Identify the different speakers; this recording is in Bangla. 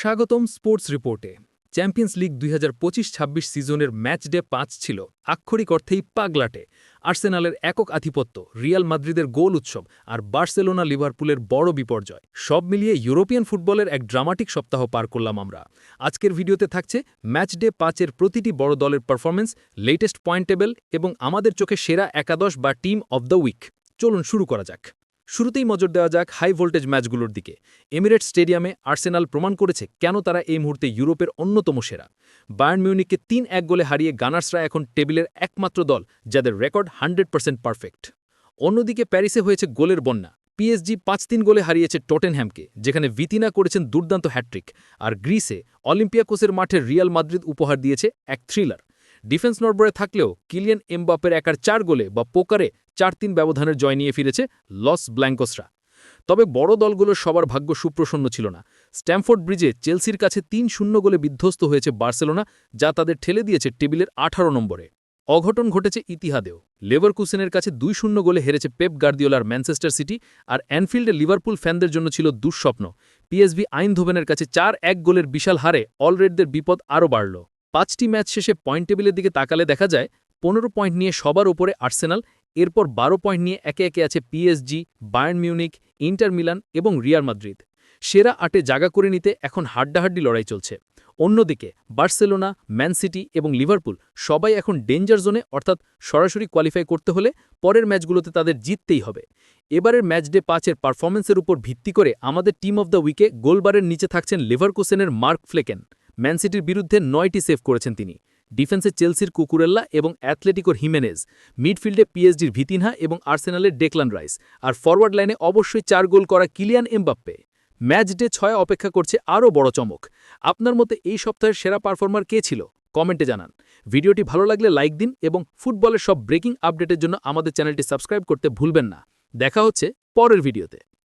Speaker 1: স্বাগতম স্পোর্টস রিপোর্টে। চ্যাম্পিয়ন্স লিগ দুই হাজার সিজনের ম্যাচ ডে পাঁচ ছিল। আক্ষরিক অর্থেই পাগলাটে। আর্সেনালের একক আধিপত্য, রিয়াল মাদ্রিদের গোল উৎসব আর বার্সেলোনা লিভারপুলের বড় বিপর্যয়। সব মিলিয়ে ইউরোপিয়ান ফুটবলের এক ড্রামাটিক সপ্তাহ পার করলাম আমরা। আজকের ভিডিওতে থাকছে ম্যাচ ডে পাঁচের প্রতিটি বড় দলের পারফরমেন্স লেটেস্ট পয়েন্ট টেবিল এবং আমাদের চোখে সেরা একাদশ বা টিম অব দ্য উইক। চলুন শুরু করা যাক। শুরুতেই নজর দেওয়া যাক হাই ভোল্টেজ ম্যাচগুলোর দিকে। এমিরেট স্টেডিয়ামে আর্সেনাল প্রমাণ করেছে কেন তারা এই মুহূর্তে ইউরোপের অন্যতম সেরা। বায়ার্ন মিউনিককে তিন এক গোলে হারিয়ে গানার্সরা এখন টেবিলের একমাত্র দল, যাদের রেকর্ড হান্ড্রেড পার্সেন্ট পারফেক্ট অন্যদিকে প্যারিসে হয়েছে গোলের বন্যা। পিএসজি পাঁচ তিন গোলে হারিয়েছে টটেনহ্যামকে যেখানে ভিতিনা করেছেন দুর্দান্ত হ্যাট্রিক আর গ্রিসে অলিম্পিয়াকোসের মাঠে রিয়াল মাদ্রিদ উপহার দিয়েছে এক থ্রিলার ডিফেন্স নরবরে থাকলেও কিলিয়ান এমবাপের একার চার গোলে বা পোকারে চার তিন ব্যবধানের জয় নিয়ে ফিরেছে লস ব্ল্যাঙ্কোসরা। তবে বড় দলগুলোর সবার ভাগ্য সুপ্রসন্ন ছিল না। স্ট্যামফোর্ড ব্রিজে চেলসির কাছে তিন শূন্য গোলে বিধ্বস্ত হয়েছে বার্সেলোনা, যা তাদের ঠেলে দিয়েছে টেবিলের আঠারো নম্বরে। অঘটন ঘটেছে ইতিহাদেও। লেভারকুসেনের কাছে দুই শূন্য গোলে হেরেছে পেপ গার্দিওলার ম্যানচেস্টার সিটি আর অ্যানফিল্ডে লিভারপুল ফ্যানদের জন্য ছিল দুঃস্বপ্ন। পিএসভি আইনধোভেনের কাছে চার এক গোলের বিশাল হারে অলরেডদের বিপদ আরও বাড়ল। পাঁচটি ম্যাচ শেষে পয়েন্ট টেবিলের দিকে তাকালে দেখা যায়, পনেরো পয়েন্ট নিয়ে সবার ওপরে আর্সেনাল এরপর বারো পয়েন্ট নিয়ে একে একে আছে PSG Bayern Munich Inter Milan এবং রিয়াল মাদ্রিদ সেরা আটে জাগা করে নিতে এখন হাড্ডাহাড্ডি লড়াই চলছে। অন্যদিকে, বার্সেলোনা ম্যানসিটি এবং লিভারপুল সবাই এখন ডেঞ্জার জোনে অর্থাৎ সরাসরি কোয়ালিফাই করতে হলে পরের ম্যাচগুলোতে তাদের জিততেই হবে। এবারের ম্যাচ ডে পাঁচের পারফরমেন্সের উপর ভিত্তি করে আমাদের টিম অব দ্য উইকে গোলবারের নিচে থাকছেন লিভারকুসেনের মার্ক ফ্লেকেন। ম্যান সিটির বিরুদ্ধে নয়টি সেভ করেছেন তিনি। ডিফেন্সে চেলসির কুকুরেল্লা এবং অ্যাথলেটিকোর হিমেনেজ, মিডফিল্ডে পিএসডির ভিতিনহা এবং আর্সেনালের ডেকলান রাইস, আর ফরওয়ার্ড লাইনে অবশ্যই চার গোল করা কিলিয়ান এমবাপ্পে। ম্যাচ ডে ছয় অপেক্ষা করছে আরও বড় চমক। আপনার মতে এই সপ্তাহের সেরা পারফর্মার কে ছিল? কমেন্টে জানান। ভিডিওটি ভালো লাগলে লাইক দিন এবং ফুটবলের সব ব্রেকিং আপডেটের জন্য আমাদের চ্যানেলটি সাবস্ক্রাইব করতে ভুলবেন না। দেখা হচ্ছে পরের ভিডিওতে।